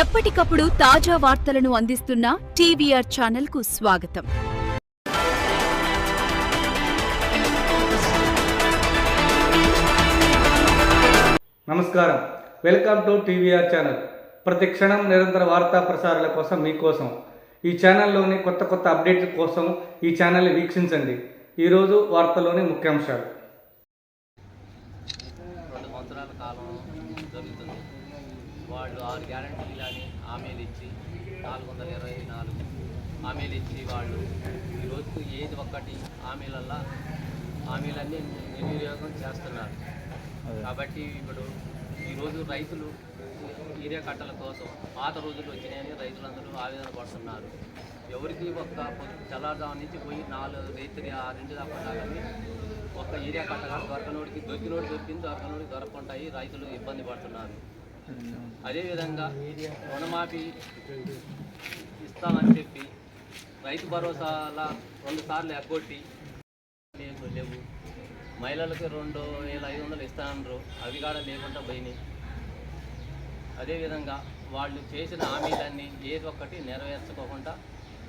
ఎప్పటికప్పుడు తాజా వార్తలను అందిస్తున్న టీవీఆర్ ఛానల్కు స్వాగతం. నమస్కారం. Welcome to TVR channel. ప్రతి క్షణం నిరంతర వార్తా ప్రసారాల కోసం మీకోసం. ఈ ఛానల్లోని కొత్త కొత్త అప్డేట్ల కోసం ఈ ఛానల్ని వీక్షించండి. ఈరోజు వార్తలోని ముఖ్యాంశాలు రెండు సంవత్సరాల కాలం జరుగుతుంది వాళ్ళు ఆరు గ్యారంటీలు అని హామీలు ఇచ్చి నాలుగు వందల ఇరవై నాలుగు హామీలు ఇచ్చి వాళ్ళు ఈరోజు ఏది ఒక్కటి హామీలల్లా హామీలన్నీ నిర్వినియోగం చేస్తున్నారు. కాబట్టి ఇప్పుడు ఈరోజు రైతులు ఈరియా కట్టల కోసం పాత రోజులు వచ్చినాయని రైతులందరూ ఆవేదన పడుతున్నారు. ఎవరికి ఒక్క పొద్దు తెల్లారుజాము నుంచి పోయి నాలుగు రైతులు ఆరింటి దాకా కానీ ఒక్క ఏరియా కట్టగా దొరకనోడికి దొరికినోడు దొరికింది దొరకనోడికి దొరకుంటాయి రైతులు ఇబ్బంది పడుతున్నారు. అదేవిధంగా రుణమాఫీ ఇస్తామని చెప్పి రైతు భరోసాల రెండు సార్లు ఎగ్గొట్టి లేవు లేవు. మహిళలకు రెండు వేల ఐదు వందలు ఇస్తానన్నారు. అవి కూడా లేకుండా పోయినాయి. అదేవిధంగా వాళ్ళు చేసిన హామీలన్నీ ఏది ఒక్కటి నెరవేర్చుకోకుండా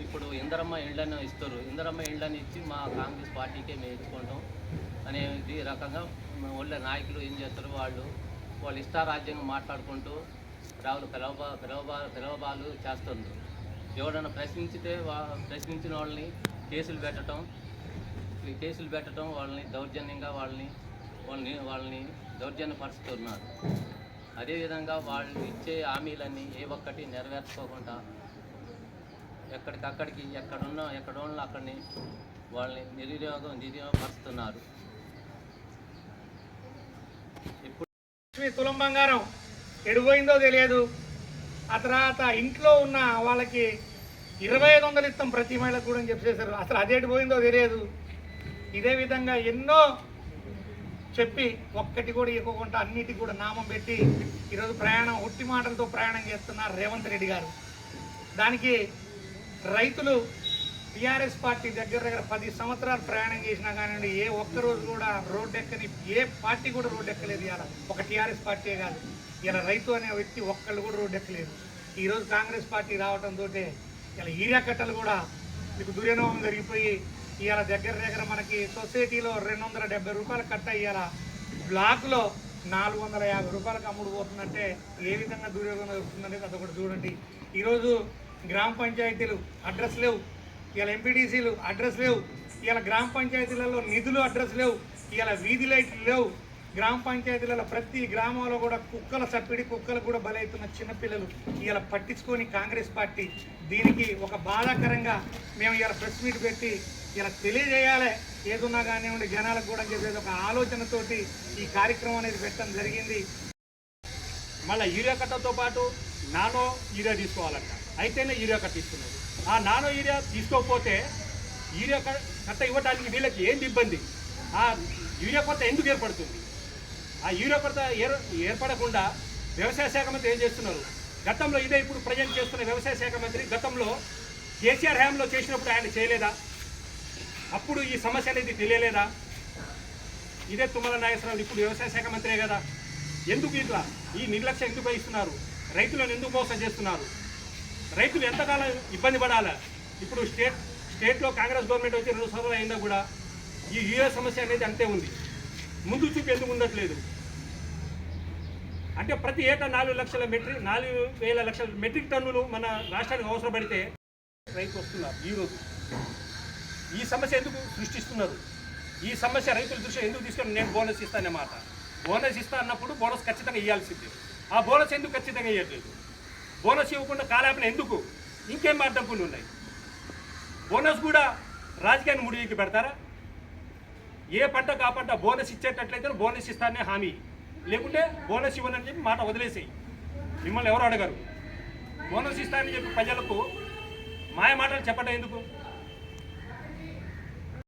ఇప్పుడు ఇందరమ్మ ఇళ్ళను ఇస్తారు ఇందరమ్మ ఇళ్ళని ఇచ్చి మా కాంగ్రెస్ పార్టీకే మేము ఇచ్చుకుంటాం. అనేది రకంగా వాళ్ళ నాయకులు ఏం చేస్తారు? వాళ్ళు వాళ్ళు ఇష్టారాజ్యంగా మాట్లాడుకుంటూ రావులు పిలవబా పిలవబా పిలవబాలు చేస్తుంది ఎవడన్నా ప్రశ్నించితే వా ప్రశ్నించిన వాళ్ళని కేసులు పెట్టడం ఈ కేసులు పెట్టడం వాళ్ళని దౌర్జన్యంగా వాళ్ళని వాళ్ళని వాళ్ళని దౌర్జన్యపరుస్తున్నారు. అదేవిధంగా వాళ్ళు ఇచ్చే హామీలన్నీ ఏ ఒక్కటి నెరవేర్చుకోకుండా ఎక్కడికక్కడికి ఎక్కడున్న ఎక్కడున్న అక్కడిని వాళ్ళని నిరుద్యోగం నిర్వినియోగపరుస్తున్నారు ఇప్పుడు లక్ష్మి తులం బంగారం ఎడిపోయిందో తెలియదు. ఆ తర్వాత ఇంట్లో ఉన్న వాళ్ళకి ఇరవై ఐదు వందలు ఇస్తాం ప్రతి మహిళకు కూడా అని చెప్పేశారు. అసలు అది ఎడిపోయిందో తెలియదు. ఇదే విధంగా ఎన్నో చెప్పి ఒక్కటి కూడా ఇవ్వకుండా అన్నిటికి కూడా నామం పెట్టి ఈరోజు ప్రయాణం ఒట్టి మాటలతో ప్రయాణం చేస్తున్నారు రేవంత్ రెడ్డి గారు. దానికి రైతులు టీఆర్ఎస్ పార్టీ దగ్గర దగ్గర పది సంవత్సరాలు ప్రయాణం చేసినా కానివ్వండి ఏ ఒక్క రోజు కూడా రోడ్డు ఎక్కని ఏ పార్టీ కూడా రోడ్డు ఎక్కలేదు ఇలా ఒక టీఆర్ఎస్ పార్టీ కాదు. ఇలా రైతు అనే వ్యక్తి ఒక్కళ్ళు కూడా రోడ్డు ఎక్కలేదు. ఈరోజు కాంగ్రెస్ పార్టీ రావడంతో ఇలా ఈరియా కట్టలు కూడా మీకు దుర్వినియోగం జరిగిపోయి ఇవాళ దగ్గర దగ్గర మనకి సొసైటీలో రెండు వందల డెబ్బై రూపాయలు కట్ట ఇవాళ బ్లాక్లో నాలుగు వందల యాభై రూపాయలకు అమ్ముడు పోతుందంటే ఏ విధంగా దుర్యోగం జరుగుతుందనేది అదొకటి చూడండి. ఈరోజు గ్రామ పంచాయతీలు అడ్రస్ లేవు. ఇవాళ ఎంపీటీసీలు అడ్రస్ లేవు. ఇవాళ గ్రామ పంచాయతీలలో నిధులు అడ్రస్ లేవు. ఇవాళ వీధి లైట్లు లేవు. గ్రామ పంచాయతీలలో ప్రతి గ్రామంలో కూడా కుక్కల సప్పిడి కుక్కలు కూడా బలవుతున్న చిన్నపిల్లలు ఇలా పట్టించుకొని కాంగ్రెస్ పార్టీ. దీనికి ఒక బాధాకరంగా మేము ఇలా ప్రెస్ మీట్ పెట్టి ఇలా తెలియజేయాలి. ఏదున్నా కానివ్వండి జనాలకు కూడా చెప్పేది ఒక ఆలోచనతోటి ఈ కార్యక్రమం అనేది పెట్టడం జరిగింది. మళ్ళీ యూరియా కట్టతో పాటు నానో యూరియా తీసుకోవాలంట. అయితేనే యూరియా కట్ట ఇస్తున్నారు ఆ నానో యూరియా తీసుకోకపోతే యూరియా కట్ట ఇవ్వడానికి వీళ్ళకి ఏంటి ఇబ్బంది? ఆ యూరియా కొరత ఎందుకు ఏర్పడుతుంది? ఆ యూరియా కొరత ఏర్ ఏర్పడకుండా వ్యవసాయ శాఖ మంత్రి ఏం చేస్తున్నారు? గతంలో ఇదే ఇప్పుడు ప్రజెంట్ చేస్తున్న వ్యవసాయ శాఖ మంత్రి గతంలో కేసీఆర్ హయాంలో చేసినప్పుడు ఆయన చేయలేదా? అప్పుడు ఈ సమస్య అనేది తెలియలేదా? ఇదే తుమ్మల నాగేశ్వరరావు ఇప్పుడు వ్యవసాయ శాఖ మంత్రే కదా? ఎందుకు ఇట్లా? ఈ నిర్లక్ష్యం ఎందుకు వహిస్తున్నారు? రైతులను ఎందుకు మోసం చేస్తున్నారు? రైతులు ఎంతకాలం ఇబ్బంది పడాలా? ఇప్పుడు స్టేట్ స్టేట్లో కాంగ్రెస్ గవర్నమెంట్ వచ్చి రెండు సంవత్సరాలు అయినా కూడా ఈ యూఏ సమస్య అనేది అంతే ఉంది. ముందు చూపు ఎందుకు ఉండట్లేదు? అంటే ప్రతి ఏటా నాలుగు లక్షల మెట్రిక్ నాలుగు వేల లక్షల మెట్రిక్ టన్నులు మన రాష్ట్రానికి అవసరపడితే రైతు వస్తున్నారు ఈరోజు. ఈ సమస్య ఎందుకు సృష్టిస్తున్నారు? ఈ సమస్య రైతుల దృష్టి ఎందుకు తీసుకొని నేను బోనస్ ఇస్తానే మాట బోనస్ ఇస్తా అన్నప్పుడు బోనస్ ఖచ్చితంగా ఇవ్వాల్సిందే ఆ బోనస్ ఎందుకు ఖచ్చితంగా ఇవ్వట్లేదు బోనస్ ఇవ్వకుండా కాలాపన ఎందుకు? ఇంకేం అడ్డంకులు ఉన్నాయి? బోనస్ కూడా రాజకీయాన్ని ముడికి పెడతారా? ఏ పంటకు ఆ పంట బోనస్ ఇచ్చేటట్లయితే బోనస్ ఇస్తానే హామీ. లేకుంటే బోనస్ ఇవ్వనని చెప్పి మాట వదిలేసేయి. మిమ్మల్ని ఎవరు అడగరు? బోనస్ ఇస్తానని చెప్పి ప్రజలకు మాయ మాటలు చెప్పడం ఎందుకు?